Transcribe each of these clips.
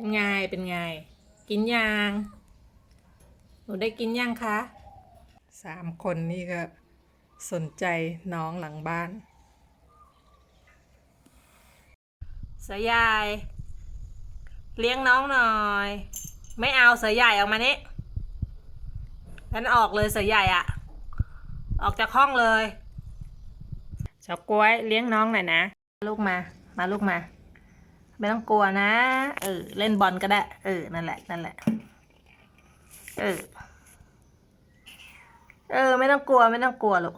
เป็นไง เป็นไง กินยังหนูได้กินยังคะสามคนนี่ก็สนใจน้องหลังบ้านเสือใหญ่เลี้ยงน้องหน่อย ไม่เอาเสือใหญ่ออกมานี่งั้นออกเลยเสือใหญ่อะออกจากห้องเลยเฉาก้วยเลี้ยงน้องหน่อยนะ ลูกมา มาลูกมา ไม่ต้องกลัวนะ เออ เล่นบอลก็ได้ เออ นั่นแหละ นั่นแหละ เออ เออ ไม่ต้องกลัว ไม่ต้องกลัวลูก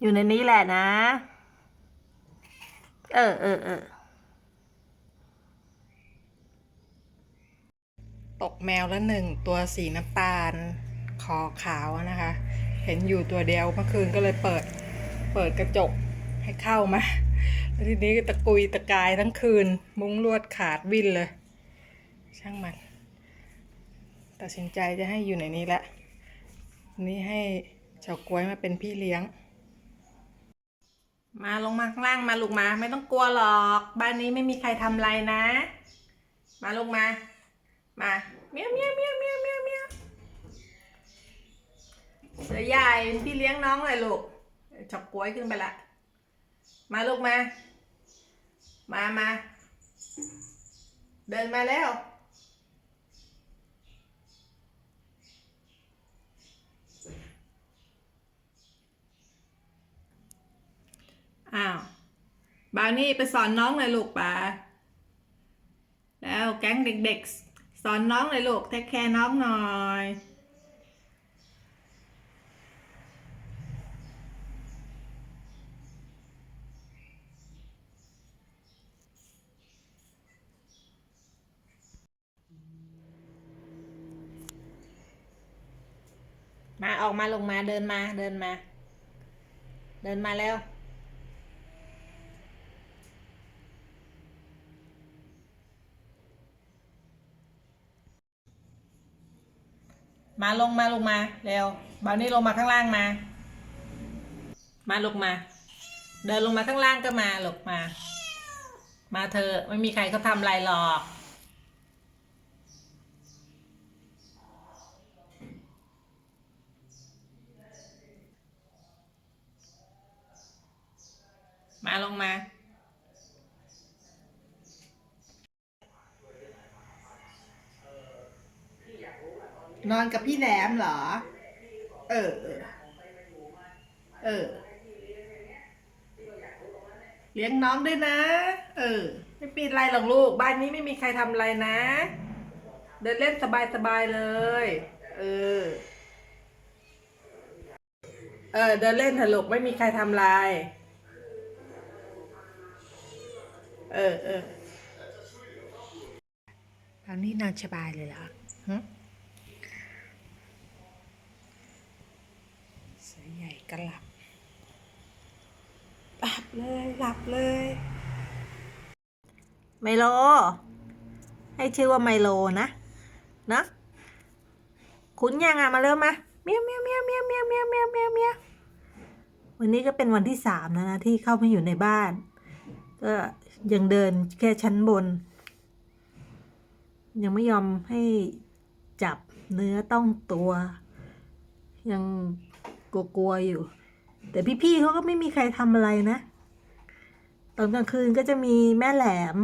อยู่ในนี้แหละนะ เออ เออ เออ ตกแมวละหนึ่งตัวสีน้ำตาล คอขาวนะคะ เห็นอยู่ตัวเดียวเมื่อคืนก็เลยเปิด เปิดกระจกให้เข้ามา ทีนี้ตะกุยตะกายทั้งคืน มุ้งลวดขาดวิ่นเลย ช่างมันตัดสินใจจะให้อยู่ในนี้ละ นี่ให้เฉาก้วยมาเป็นพี่เลี้ยง มาลงมาข้างล่างมาลูกมาไม่ต้องกลัวหรอก บ้านนี้ไม่มีใครทำอะไรนะ มาลงมา มาเมียวเมียวเมียวเมียวเมียวเมียวเสือใหญ่เป็นพี่เลี้ยงน้องเลยลูกเฉาก้วยขึ้นไปละมาลูกมา มามา เดินมาแล้ว อ้าว บาวนี่ไปสอนน้องเลยลูกป่าแล้วแก๊งเด็กๆ สอนน้องเลยลูกเทคแคร์น้องหน่อย มาออกมาลงมาเดินมาเดินมา เดินมาแล้วมาลงมาลงมาเร็วบาวนี่ลงมาข้างล่างมา มาลงมา เดินลงมาข้างล่างก็มาลงมา มาเธอไม่มีใครเขาทำอะไรหรอก มาลงมา นอนกับพี่แหลมเหรอ เออ เออ เลี้ยงน้องด้วยนะ เออ ไม่ป็นไรหรอกลูก บ้านนี้ไม่มีใครทำอะไรนะ เดินเล่นสบายๆเลย เออ เออ เดินเล่นเถอะลูกไม่มีใครทำอะไร เออเออตอนนี้นอนสบายเลยเหรอฮะเสือใหญ่ก็หลับ หลับเลย หลับเลย ไมโล ให้ชื่อว่าไมโลนะ นะ คุ้นยังอะ มาเริ่มมาเมียวเมียวเมียวเมียวเมียวเมียวเมียวเมียวเมียววันนี้ก็เป็นวันที่สามแล้วนะที่เข้ามาอยู่ในบ้าน ก็ ยังเดินแค่ชั้นบน ยังไม่ยอมให้จับเนื้อต้องตัว ยังกลัวๆอยู่ แต่พี่ๆเขาก็ไม่มีใครทำอะไรนะ ตอนกลางคืนก็จะมีแม่แหลม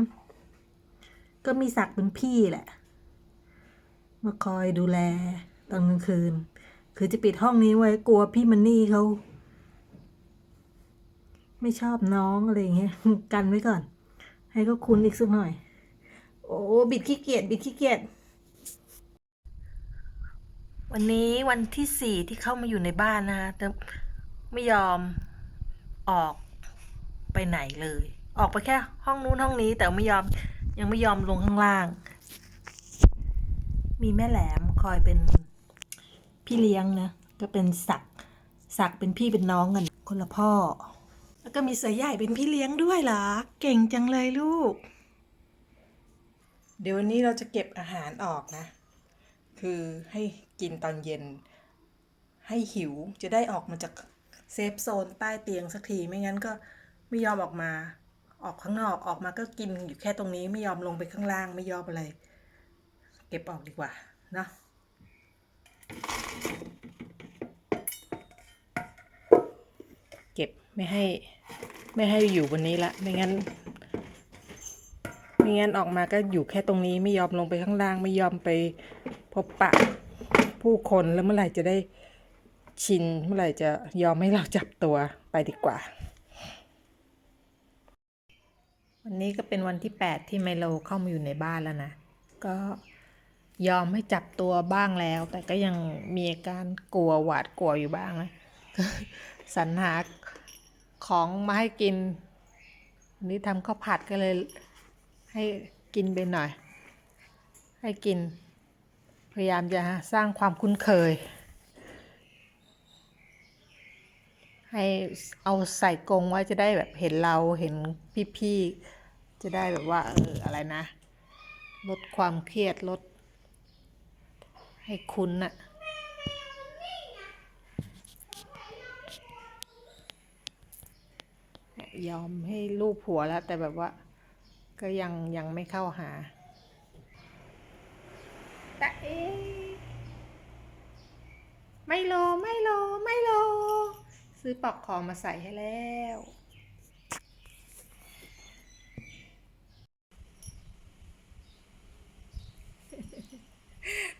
ก็มีศักดิ์เป็นพี่แหละ มาคอยดูแลตอนกลางคืน คือจะปิดห้องนี้ไว้กลัวพี่มันนี่เขาไม่ชอบน้องอะไรอย่างเงี้ยกันไว้ก่อน ให้ก็คุ้นอีกสักหน่อย โอ้บิดขี้เกียจบิดขี้เกียจวันนี้วันที่สี่ที่เข้ามาอยู่ในบ้านนะคะแต่ไม่ยอมออกไปไหนเลย ออกไปแค่ห้องนู้นห้องนี้ แต่ไม่ยอมยังไม่ยอมลงข้างล่าง มีแม่แหลมคอยเป็นพี่เลี้ยงนะ ก็เป็นศักดิ์ศักดิ์เป็นพี่เป็นน้องกันคนละพ่อ แล้วก็มีเสือใหญ่เป็นพี่เลี้ยงด้วยเหรอ เก่งจังเลยลูก เดี๋ยววันนี้เราจะเก็บอาหารออกนะ คือให้กินตอนเย็น ให้หิวจะได้ออกมาจากเซฟโซนใต้เตียงสักทีไม่งั้นก็ไม่ยอมออกมา ออกข้างนอกออกมาก็กินอยู่แค่ตรงนี้ไม่ยอมลงไปข้างล่างไม่ยอมอะไร เก็บออกดีกว่าเนาะเก็บไม่ให้ ไม่ให้อยู่บนนี้ละไม่งั้นไม่งั้นออกมาก็อยู่แค่ตรงนี้ไม่ยอมลงไปข้างล่าง ไม่ยอมไปพบปะผู้คนแล้วเมื่อไหร่จะได้ชินเมื่อไหร่จะยอมให้เราจับตัวไปดีกว่า วันนี้ก็เป็นวันที่ 8 ที่ไมโลเข้ามาอยู่ในบ้านแล้วนะ ก็ยอมให้จับตัวบ้างแล้ว แต่ก็ยังมีอาการกลัวหวาดกลัวอยู่บ้างนะสรรหา ของมาให้กินนนี้ทำข้าวผัดก็เลย ให้กินไปหน่อย ให้กิน พยายามจะสร้างความคุ้นเคย ให้เอาใส่กรงไว้จะได้แบบเห็นเราเห็นพี่ๆ จะได้แบบว่าเอออะไรนะ ลดความเครียดลดให้คุ้นน่ะ ยอมให้ลูกผัวแล้ว แต่แบบว่าก็ยังยังไม่เข้าหาตะเอไม่โลไม่โลไม่โล ซื้อปลอกคอมาใส่ให้แล้ว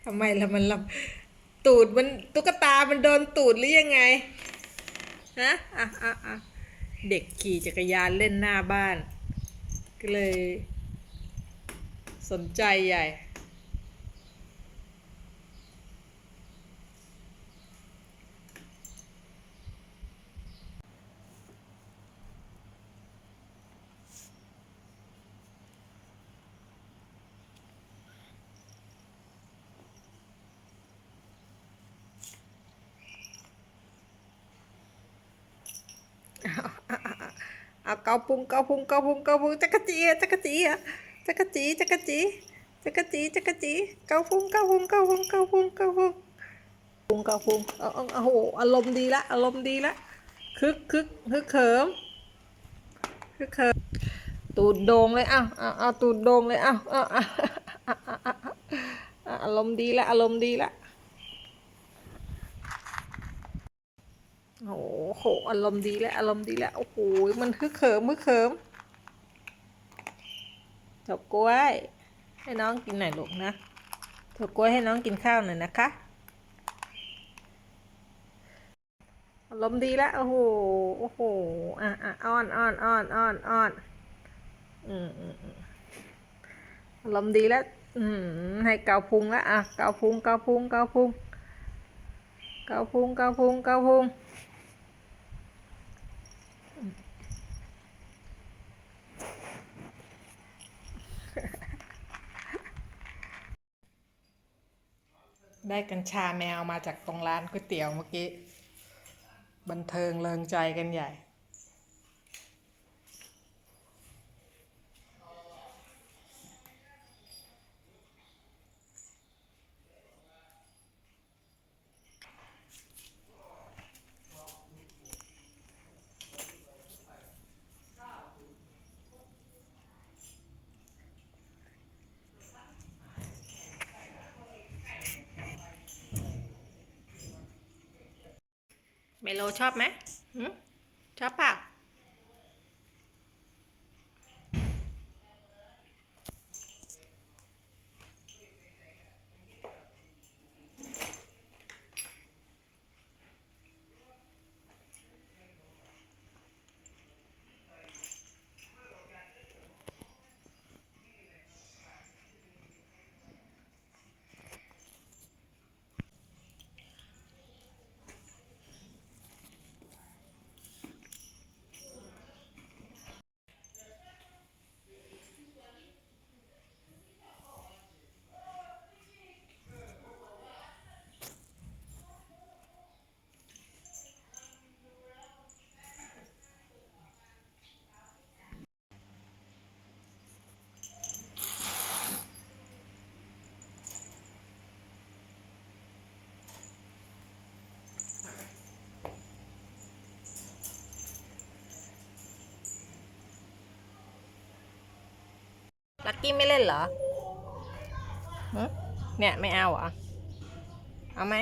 ทำไมล่ะมันลำตูดมันตุ๊กตามันโดนตูดหรือยังไงฮะอะอะอะ เด็กขี่จักรยานเล่นหน้าบ้าน ก็เลย สนใจใหญ่ เอาเกาพุงเกาพุงเกาพุงเกาพุงจักรจีจักรจีอะจักรจีจักรจีจักรจีจักรจีเกาพุงเกาพุงเกาพุงเกาพุงเกาพุงพุงเกาพุงเอาเอาเอาโหอารมณ์ดีละอารมณ์ดีละคึกคึกคึกเขิมคึกเขิมตูดโด่งเลยเอาเอาเอาตูดโด่งเลยเอาเอาเอาเอาเอเอาเออารมณ์ดีละอารมณ์ดีละ โอ้โหอารมณ์ดีแล้วอารมณ์ดีแล้วโอ้โหมันคือเขิมมือเขิมเถากล้วย ให้น้องกินหน่อยลูกนะเถากล้วยให้น้องกินข้าวหน่อยนะคะอารมณ์ดีแล้วโอ้โหโอ้โหอะอะอ้อนอ้อนอ้อนอ้อนอ้อนอืมอืมอืมอารมณ์ดีแล้ว อืมให้เกาพุงแล้วอะเกาพุงเกาพุงเกาพุงเกาพุงเกาพุงเกาพุง ได้กัญชาแมวมาจากตรงร้านก๋วยเตี๋ยวเมื่อกี้ บันเทิงเลิงใจกันใหญ่ เมโลชอบไหมชอบปะ ลักกี้ไม่เล่นเหรอเนี่ยไม่เอาเหรอ เอาไหม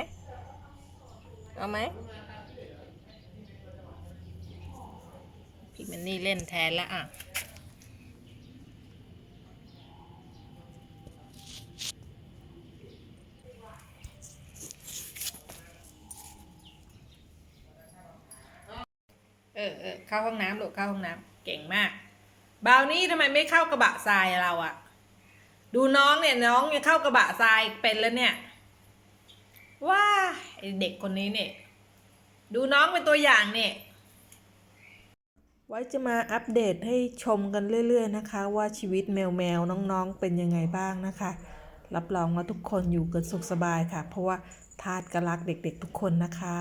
เอาไหมพี่มันนี่เล่นแทนแล้วอะเออเออเข้าห้องน้ำลูกเข้าห้องน้ำเก่งมาก บาวนี่ทำไมไม่เข้ากระบะทรายเราอะดูน้องเนี่ยน้องยังเข้ากระบะทรายเป็นแล้วเนี่ย ว้าไอเด็กคนนี้เนี่ย ดูน้องเป็นตัวอย่างเนี่ย ไว้จะมาอัปเดตให้ชมกันเรื่อย ๆ นะคะ ว่าชีวิตแมวแมวๆน้องๆเป็นยังไงบ้างนะคะ รับรองว่าทุกคนอยู่กันสุขสบายค่ะ เพราะว่าทาดกรักเด็ก ๆ ทุกคนนะคะ